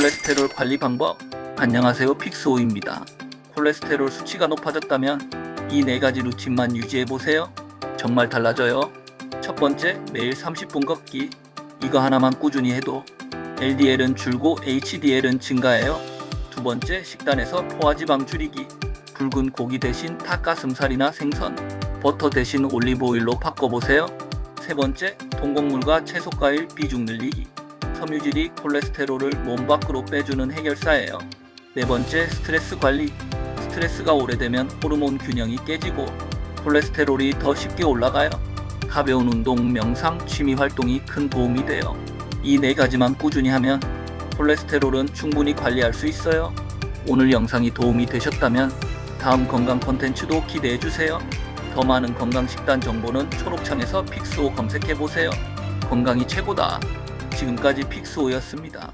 콜레스테롤 관리 방법 안녕하세요 픽스오입니다. 콜레스테롤 수치가 높아졌다면 이 네 가지 루틴만 유지해 보세요. 정말 달라져요. 첫 번째 매일 30분 걷기 이거 하나만 꾸준히 해도 LDL은 줄고 HDL은 증가해요. 두 번째 식단에서 포화지방 줄이기 붉은 고기 대신 닭가슴살이나 생선 버터 대신 올리브오일로 바꿔보세요. 세 번째 통곡물과 채소과일 비중 늘리기 섬유질이 콜레스테롤을 몸 밖으로 빼주는 해결사예요. 네 번째 스트레스 관리. 스트레스가 오래되면 호르몬 균형이 깨지고 콜레스테롤이 더 쉽게 올라가요. 가벼운 운동, 명상, 취미 활동이 큰 도움이 돼요. 이 네 가지만 꾸준히 하면 콜레스테롤은 충분히 관리할 수 있어요. 오늘 영상이 도움이 되셨다면 다음 건강 콘텐츠도 기대해 주세요. 더 많은 건강 식단 정보는 초록창에서 픽스오 검색해 보세요. 건강이 최고다. 지금까지 픽스오였습니다.